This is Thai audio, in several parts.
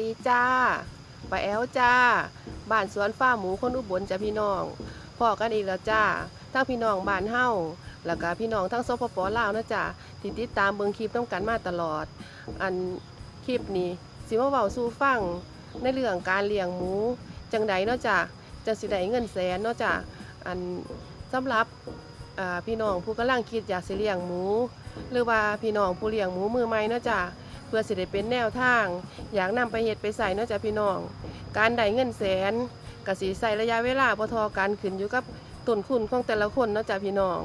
ดีจ้าป้าแอลจ้า บ้านสวนฟ้าหมูคนอุบลจ้าพี่น้องพ่อกันอีกแล้วจ้า ทั้งพี่น้องบ้านเฮ้าแล้วก็พี่น้องทั้งสปปลาวนะจ้าที่ติดตามเบิงคลิปต้องกันมาตลอด อันคลิปนี้สิมาเว้าสู่ฟังในเรื่องการเลี้ยงหมู จังใดเนาะจ้าจังสิได้เงินแสนเนาะจ้าอันสำหรับพี่น้องผู้กำลังคิดอยากสิเลี้ยงหมู หรือว่าพี่น้องผู้เลี้ยงหมูมือใหม่เนาะจ้า เพื่อสิได้เป็นแนวทาง อยากนำไปเฮ็ดไปใส่เนาะจ้ะพี่น้อง การได้เงินแสนก็สิใส่ระยะเวลาบ่เทอกันขึ้นอยู่กับต้นทุนของแต่ละคนเนาะจ้ะพี่น้อง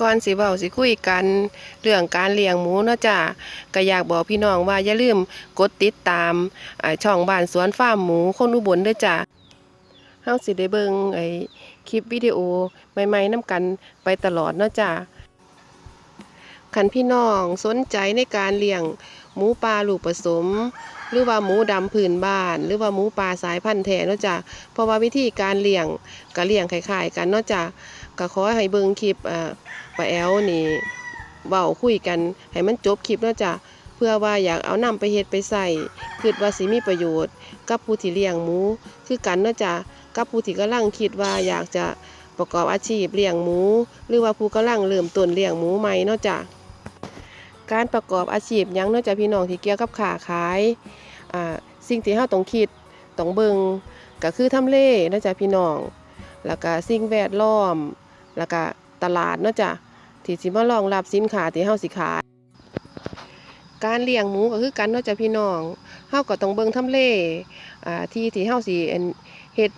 ก่อนสิเว้าสิคุยกันเรื่องการเลี้ยงหมูเนาะจ้ะก็อยากบอกพี่น้องว่าอย่าลืมกดติดตามช่องบ้านสวนฟาร์มหมูคนอุบลเด้อจ้ะเฮาสิได้เบิ่งไอ้คลิปวิดีโอใหม่ๆนํกันไปตลอดเนาะจ้ะ คันพี่น้องสนใจในการเลี้ยงหมูป่าลูกผสม หรือว่าหมูดำพื้นบ้าน หรือว่าหมูป่าสายพันธุ์แท้เนาะจ้ะเพราะว่าวิธีการเลี้ยงก็เลี้ยงคล้ายๆกันเนาะจ้ะก็ขอให้เบิ่งคลิปอ่าป้าแอลนี่เว้าคุยกันให้มันจบคลิปเนาะจ้ะเพื่อว่าอยากเอานำไปเฮ็ดไปใส่คิดว่าสิมีประโยชน์ กับผู้ที่เลี้ยงหมูคือกันเนาะจ้ะกับผู้ที่กำลังคิดว่าอยากจะประกอบอาชีพเลี้ยงหมู หรือว่าผู้กำลังเริ่มต้นเลี้ยงหมูใหม่เนาะจ้ะ การประกอบอาชีพยังนอกจากพี่น้องที่เกี่ยวกับค้าขายสิ่งที่เฮาต้องคิดต้องเบิงก็คือทำเลนอกจากพี่น้อง แล้วก็สิ่งแวดล้อม แล้วก็ตลาดเนาะจ้ะที่สิมารองรับสินค้าที่เฮาสิขาย การเลี้ยงหมูก็คือกันเนาะจ้ะพี่น้องเฮาก็ต้องเบิ่งทำเลอ่าที่ที่เฮาสิเฮ็ด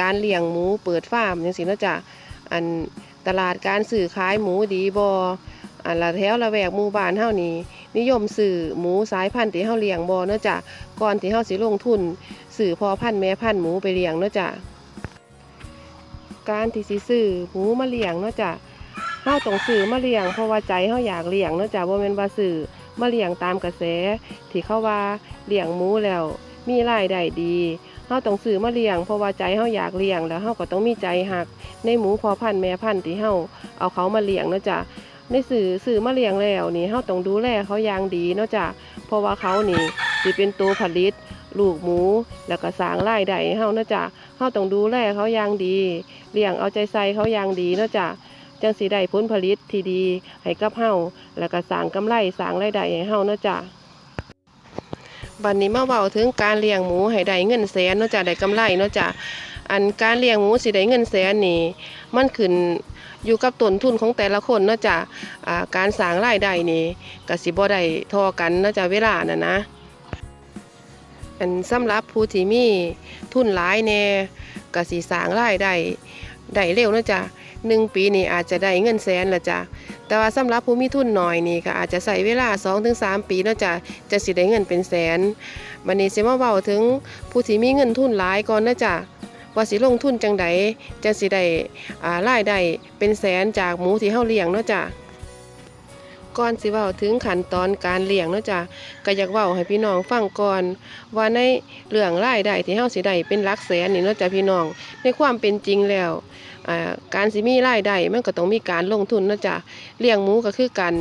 การเลี้ยงหมูเปิดฟาร์มจังซี่เนาะจ้ะอันตลาดการซื้อขายหมูดีบ่ อันละแถวละแวกหมู่บ้านเฮานี่นิยมซื้อหมูสายพันธุ์ที่เฮาเลี้ยงบ่เนาะจ้ะก่อนที่เฮาสิลงทุนซื้อพอพันธุ์แม่พันธุ์หมูไปเลี้ยงเนาะจ้ะการที่สิซื้อหมูมาเลี้ยงเนาะจ้ะเฮาต้องซื้อมาเลี้ยงเพราะว่าใจเฮาอยากเลี้ยงเนาะจ้ะบ่แม่นว่าซื้อมาเลี้ยงตามกระแส ที่เขาว่าเลี้ยงหมูแล้วมีรายได้ดีเฮาต้องซื้อมาเลี้ยงเพราะว่าใจเฮาอยากเลี้ยงแล้วเฮาก็ต้องมีใจหักในหมูพอพันธุ์แม่พันธุ์ที่เฮาเอาเขามาเลี้ยงเนาะจ้ะ ในสื่อสื่อมาเลี้ยงแล้วนี่เฮาต้องดูแลเขาอย่างดีนาะจ้ะเพราะว่าเขานี่สิเป็นตัวผลิตลูกหมูแล้วก็สร้างรายได้ให้เฮาเนาะจ้ะเฮาต้องดูแลเขาอย่างดีเลี้ยงเอาใจใส่เขาอย่างดีเนาะจ้ะจังสิได้ผลผลิตที่ดีให้กับเฮาแล้วก็สร้างกำไรสร้างรายได้ให้เฮาเนาะจ้ะบัดนี้มาเว้าถึงการเลี้ยงหมูให้ได้เงินแสนเนาะจ้ะได้กำไรเนาะจ้ะ อันการเลี้ยงหมูสิได้เงินแสนนี่มันขึ้นอยู่กับต้นทุนของแต่ละคนเนาะจ้ะอ่าการสร้างรายได้นี่ก็สิบ่ได้เทอกันเนาะจ้ะเวลาน่ะนะ อันสำหรับผู้ที่มีทุนหลายแน่ก็สิสร้างรายได้ได้เร็วเนาะจ้ะหนึ่งปีนี่อาจจะได้เงินแสนละจ้ะแต่ว่าสำหรับผู้มีทุนหน้อยนี่ก็อาจจะใช้เวลา 2-3 ปีเนาะจ้ะจะสิได้เงินเป็นแสนวันนี้สิมาเว้าถึงผู้ที่มีเงินทุนหลายก่อนเนาะจ้ะ ว่าสิลงทุนจังไดจังสิได้อ่ารายได้เป็นแสนจากหมูที่เฮาเลี้ยงเนาะจ้ะ ก่อนสิเว้าถึงขั้นตอนการเลี้ยงเนาะจ้ะก็อยากเว้าให้พี่น้องฟังก่อนว่าในเรื่องรายได้ที่เฮาสิได้เป็นหลักแสนนี่เนาะจ้ะพี่น้องในความเป็นจริงแล้วการสิมีรายได้มันก็ต้องมีการลงทุนเนาะจ้ะเลี้ยงหมูก็คือกัน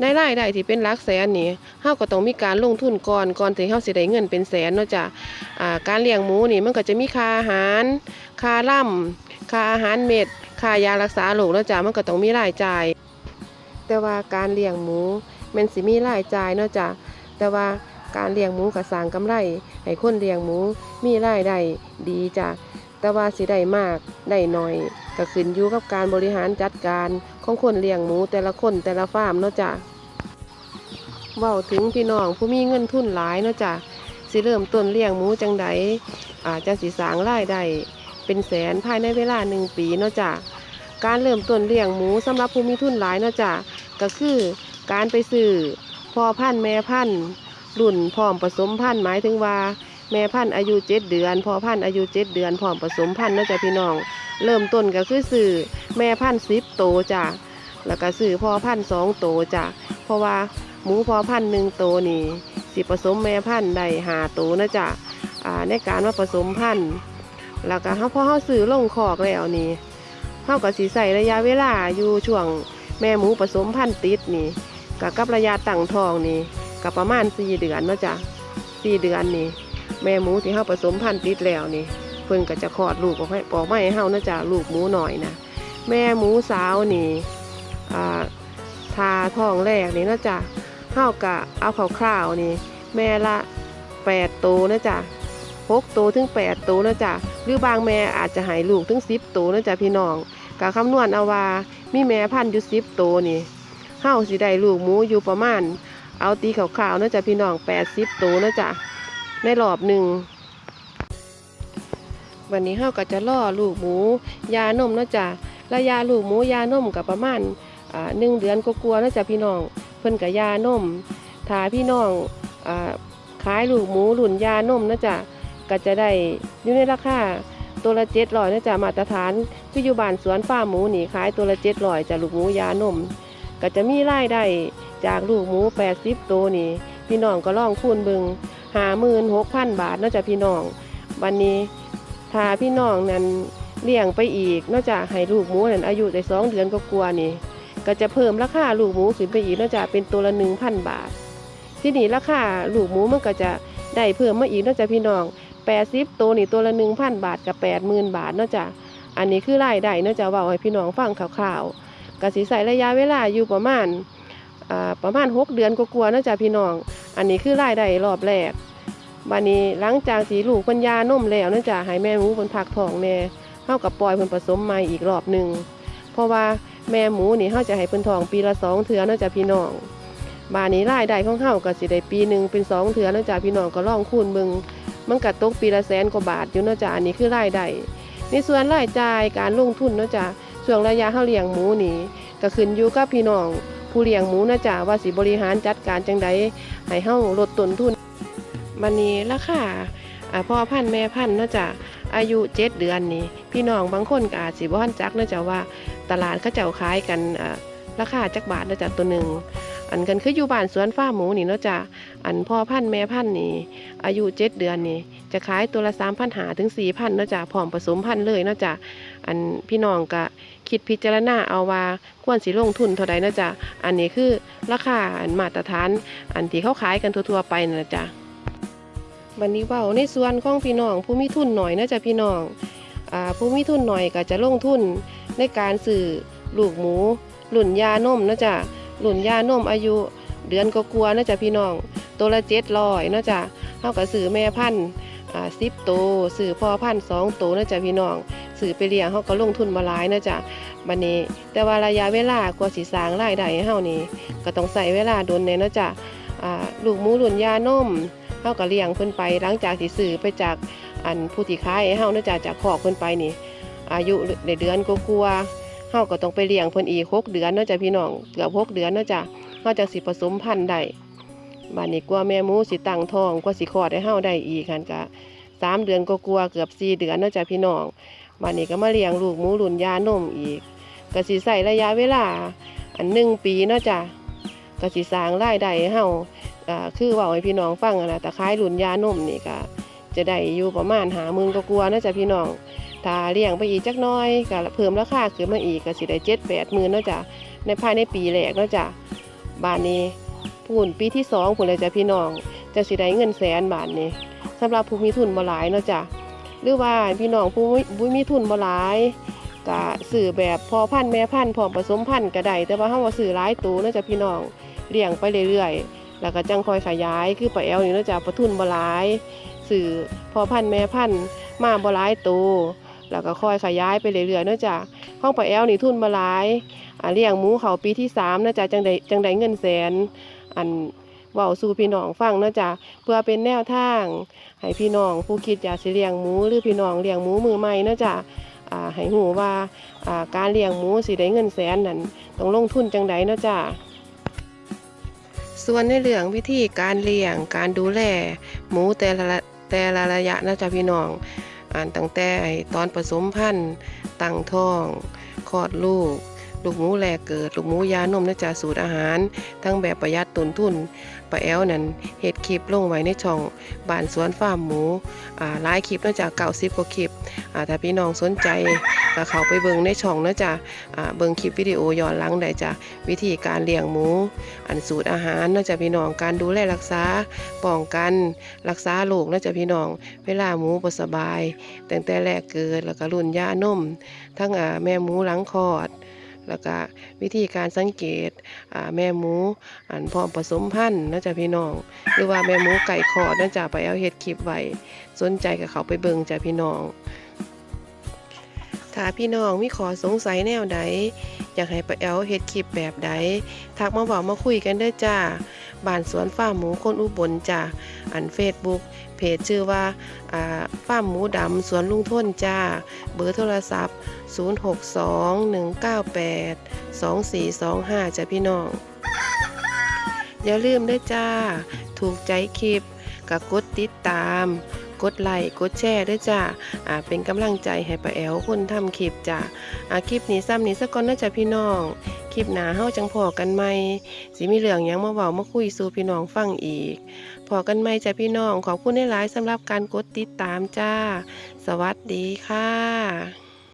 ในรายได้ที่เป็นหลักแสนนี่เฮาก็ต้องมีการลงทุนก่อนก่อนที่เฮาสิได้เงินเป็นแสนเนาะจ้ะการเลี้ยงหมูนี่มันก็จะมีค่าอาหาร ค่าล่ำค่าอาหารเม็ดค่ายารักษาโรคแล้วจ้ะมันก็ต้องมีรายจ่าย แต่ว่าการเลี้ยงหมูแมันสิมีรายจ่ายเนาะจ้ะแต่ว่าการเลี้ยงหมูก็สร้างกำไรให้คนเลี้ยงหมูมีรายได้ดีจ้ะแต่ว่าสิได้มากได้น้อยก็ขึ้นอยู่กับการบริหารจัดการของคนเลี้ยงหมูแต่ละคนแต่ละฟาร์มเนาะจ้ะเว้าถึงพี่น้องผู้มีเงินทุนหลายเนาะจ้ะสิเริ่มต้นเลี้ยงหมูจังใดอาจจะสิสางรายได้เป็นแสนภายในเวลาหนึ่งปีเนาะจ้ะการเริ่มต้นเลี้ยงหมูสำหรับผู้มีทุนหลายเนาะจ้ะ ก็คือการไปซื้อพ่อพันธุ์แม่พันธุ์รุ่นพร้อมผสมพันธุ์หมายถึงว่าแม่พันธุ์อายุเจ็ดเดือนพ่อพันธุ์อายุเจ็ดเดือนพร้อมผสมพันธุ์เนาะจ้ะพี่น้อง เริ่มต้นก็คือซื้อแม่พันธุ์สิบโตจ้ะแล้วก็ซื้อพ่อพันธุ์สองโตจ้ะเพราะว่าหมูพ่อพันธุ์หนึ่งโตนี่สิผสมแม่พันธุ์ได้หาโตนะจ้ะอ่าในการว่าผสมพันธุ์แล้วก็เขาพอเขาซื้อลงคอกแล้วนี่เขาก็สิใส่ระยะเวลาอยู่ช่วง แม่หมูผสมพันธุ์ติดนี่กับกับระยะตั้งทองนี่กับประมาณสี่เดือนนะจ้ะสี่เดือนนี่แม่หมูที่เฮาผสมพันธุ์ติดแล้วนี่ เพิ่นก็จะคลอดลูกออกให้ออกไมาให้เฮานะจ้ะลูกหมูหน่อยนะแม่หมูสาวนี่อ่าทาท้องแรกนี่นะจ้ะเฮากะเอาคร่าวๆนี่ แม่ละแปดโตวนะจ๊ะหกโตวถึงแปดโตวนะจ๊ะหรือบางแม่อาจจะให้ลูกถึงสิบโตวนะจ๊ะพี่น้อง กะคำนวณเอาว่ามีแม่พันธุ์อยู่สิบโตนี่เฮาสิได้ลูกหมูอยู่ประมาณ เอาตีขาวๆนะจ๊ะพี่น้องแปดสิบโตวนะจ๊ะในรอบหนึ่งวันนี้เฮาก็จะล่อลูกหมู ยานมเนาะจ้ะและยาลูกหมูยานมกับประมาณหนึ่งเดือนก็กลัวๆเนาะจ้ะพี่น้องเพิ่นกับยานมถ้าพี่น้องอขายลูกหมูหลุนยานมนะจ้ะก็จะได้อยู่ในราคา ตัวละเจ็ดร้อยนะจ้ะมาตรฐานคืออยู่บ้านสวนฟาร์มหมูนี่ขายตัวละเจ็ดร้อยจ้ะลูกหมูยานม ก็จะมีรายได้จากลูกหมูแปดสิบตัวนี่พี่น้องก็ล่องคูณบิงหาหมื่นหกพันบาทเนาะจ้ะพี่น้อง วันนี้ถ้าพี่น้องนั้นเลี้ยงไปอีกนอกจากให้ลูกหมูนั้นอายุได้สองเดือนก็กลัวนี่ ก็จะเพิ่มราคาลูกหมูขึ้นไปอีกนอกจากเป็นตัวละหนึ่งพันบาท ที่นี่ราคาลูกหมูมันก็จะได้เพิ่มมาอีกนอกจากพี่น้อง แปดสิบตัวนี่ตัวละหนึ่งพันบาทกับแปดหมื่นบาทเนอกจากอันนี้คือรายได้นอกจากว่าให้พี่น้องฟังคร่าวๆก็สิใส่ระยะเวลาอยู่ประมาณอ่าประมาณหกเดือนก็กลัวาๆเนอกจากพี่น้อง อันนี้คือรายได้รอบแรกบัดนี้หลังจากสีลูกเพิ่นยานมแล้วเนื่องจากให้แม่หมูเพิ่นพักทองแน่เฮากับปล่อยเพิ่นผสมใหม่อีกรอบหนึ่งเพราะว่าแม่หมูนี่เฮาจะให้เพิ่นทองปีละสองเถื่อเนาะจ้ะพี่น้องบานนี้รายได้ของเฮาก็สิได้ปีหนึ่งเป็นสองเถื่อเนาะจ้ะพี่น้องก็ลองคูณเบิง มันก็ตกปีละแสนกว่าบาทอยู่เนาะจ้ะอันนี้คือรายได้ในส่วนรายจ่ายการลงทุนเนาะจ้ะช่วงระยะเฮาเลี้ยงหมูนี่ก็ขึ้นอยู่กับพี่น้องผู้เลี้ยงหมูนะจ้ะว่าสิบริหารจัดการจังใดให้เฮาลดต้นทุนบัดนี้ราคาอ่าพ่อพันธุ์แม่พันธุ์เนาะจ้ะอายุเจ็ดเดือนนี่พี่น้องบางคนก็อาจสิบ่ทันจักเนาะจ้ะว่า ตลาดเขาเจ้าขายกันอ่าราคาจักบาทเนาะจ้ะตัวหนึ่ง อันกันคืออยู่บ้านสวนฟ้าหมูนี่เนาะจ้ะอันพ่อพันธุ์แม่พันธุ์นี่ อายุเจ็ดเดือนนี่ จะขายตัวละสามพันหาถึงสี่พันเนาะจ้ะพร้อมผสมพันธุ์เลยเนาะจ้ะอันพี่น้องก็คิดพิจารณาเอาว่าควรสิลงทุนเท่าใดเนาะจ้ะอันนี้คือราคาอันมาตรฐาน อันที่เขาขายกันทั่วๆไปนั่นนะจ้ะวันนี้ว่าในส่วนของพี่น้องผู้มีทุนหน่อยเนาะจ้ะพี่น้องผู้มีทุนหน่อยก็จะลงทุนในการสื่อลูกหมูหลุ่นยานมนะจ๊ะ หลุ่นยานมอายุ เดือนก็กลัวนะจ๊ะพี่น้อง ตัวละเจ็ดร้อยนะจ๊ะเท่ากับสื่อแม่พันธุ์อ่าสิบโตสื่อพ่อพันธ์สองโตนะจ๊ะพี่น้องสื่อไปเลี้ยงเขาก็ลงทุนมาหลายนะจ๊ะบันนี้ แต่ว่าระยะเวลากว่าสิสางรายได้ให้เฮานี่ก็ต้องใส่เวลาโดนแน่นะจ๊ะอ่าลูกหมูหลุ่นยานมเฮาก็เลี้ยงเพิ่นไป หลังจากที่สื่อไปจากอันผู้ที่ขายให้เฮานะจ๊ะจากขอกเพิ่นไปนี่ อายุได้เดือนก็กลัว เฮาก็ต้องไปเลี้ยงเพิ่นอีก6เดือนเนาะจ้ะพี่น้องเกือบ6เดือนเนาะจ้ะเฮาจังสิผสมพันธุ์ได้บัดนี้กว่าแม่หมูสิตั้งท้องกว่าสิคลอดให้เฮาได้อีกหั่นก็สามเดือนก็กลัวเกือบ4เดือนเนาะจ้ะพี่น้องบัดนี้ก็มาเลี้ยงลูกหมูหลุนยานมอีกก็สิใช้ระยะเวลา อันหนึ่งปีเนาะจ้ะก็สิสร้างรายได้ให้เฮาอ่าคือว้าให้พี่น้องฟังนะแต่ขายหลุนยานมนี่ก็จะได้อยู่ประมาณ50,000ก็กลัวเนาะจ้ะพี่น้อง ถ้าเลี้ยงไปอีกจักน้อยก็เพิ่มราคาขึ้นมาอีกก็สิได้เจ็ดแปดหมื่นเนาะจ้ะในภายในปีแรกเนาะจ้ะบาทนี้พูนปีที่สองพูนเลยจ้ะพี่น้องจะสิได้เงินแสนบาทนี้สำหรับผู้มีทุนบ่หลายเนาะจ้ะหรือว่าพี่น้องผู้บ่มีทุนบ่หลายก็ซื้อแบบพอพันธ์แม่พันธ์พร้อมผสมพันธ์ก็ได้แต่ว่าเฮาว่าซื้อหลายตัวเนาะจ้ะพี่น้องเลี้ยงไปเรื่อยๆ แล้วก็จังคอยขยายคือปลาแอลนี่เนาะจ้ะปลาทุนบ่หลายซื้อพอพันธ์แม่พันธ์มาบ่หลายตัว แล้วก็ค่อยขยายไปเรื่อยๆเนื่องจากห้องปลาแอลนี่ทุนมาหลายอ่าเลี้ยงหมูเขาปีที่สามนะจ๊ะจังใดจังใดเงินแสน อันเว้าสู่พี่น้องฟังเนาะจ๊ะเพื่อเป็นแนวทางให้พี่น้องผู้คิดอยากสิเลี้ยงหมูหรือพี่น้องเลี้ยงหมูมือใหม่เนาะจ๊ะอ่าให้หูว่าอ่าการเลี้ยงหมูสิได้เงินแสนนั้นต้องลงทุนจังใดเนาะจ๊ะส่วนในเรื่องวิธีการเลี้ยงการดูแลหมูแต่ละแต่ละระยะนะจ๊ะพี่น้อง การตั้งแต่ตอนผสมพันธุ์ตั้งท้องคลอดลูก ลูกหมูแลกเกิด ลูกหมูยานมนะจ๊ะสูตรอาหาร ทั้งแบบประหยัดต้นทุนปาแอลนั่นเห็ดคลิปลงไว้ในช่องบ้านสวนฟาร์มหมูอ่าหลายคลิปนะจ๊ะ90กว่าคลิปอ่าถ้าพี่น้องสนใจ ก็เขาไปเบิ่งในช่องนะจ๊ะเบิ่งคลิปวิดีโอย้อนหลังได้จ้ะวิธีการเลี้ยงหมู อันสูตรอาหารนะจ๊ะพี่น้องการดูแลรักษาป้องกันรักษาโรคนะจ๊ะพี่น้อง เวลาหมูบ่สบายตั้งแต่แรกเกิดแล้วก็รุ่นยานม ทั้งแม่หมูหลังคลอดแล้วก็วิธีการสังเกตแม่หมูอันพร้อมผสมพันธุ์นะจ๊ะพี่น้อง หรือว่าแม่หมูไก่คอดนะจ๊ะไปเอาเฮ็ดคลิปไว้สนใจก็เขาไปเบิ่งจ้ะพี่น้อง ถ้าพี่น้องมีขอสงสัยแนวใด อยากให้ไปเอาเฮ็ดคลิปแบบใด ทักมาบอกมาคุยกันเด้จ้าบ้านสวนฟาร์มหมูคนอุบลจ้าอัน Facebook เพจชื่อว่าอ่าฟาร์มหมูดำสวนลุงท้นจ้า เบอร์โทรศัพท์ 0621982425จ้ะพี่น้อง อย่าลืมเด้จ้า ถูกใจคลิปก็กดติดตาม กดไลค์กดแชร์ด้วยจ้าอ่าเป็นกำลังใจให้ป้าแอลคนทำคลิปจ้าอ่าคลิปนี้ซ้ำนี้สักก่อนนะจ้ะพี่น้องคลิปหนาเฮาจังพอกันไหมสิมีเหลืองยังมาเว้ามาคุยสู่พี่น้องฟังอีกพอกันไหมจ้ะพี่น้องขอบคุณหลายๆสำหรับการกดติดตามจ้า สวัสดีค่ะ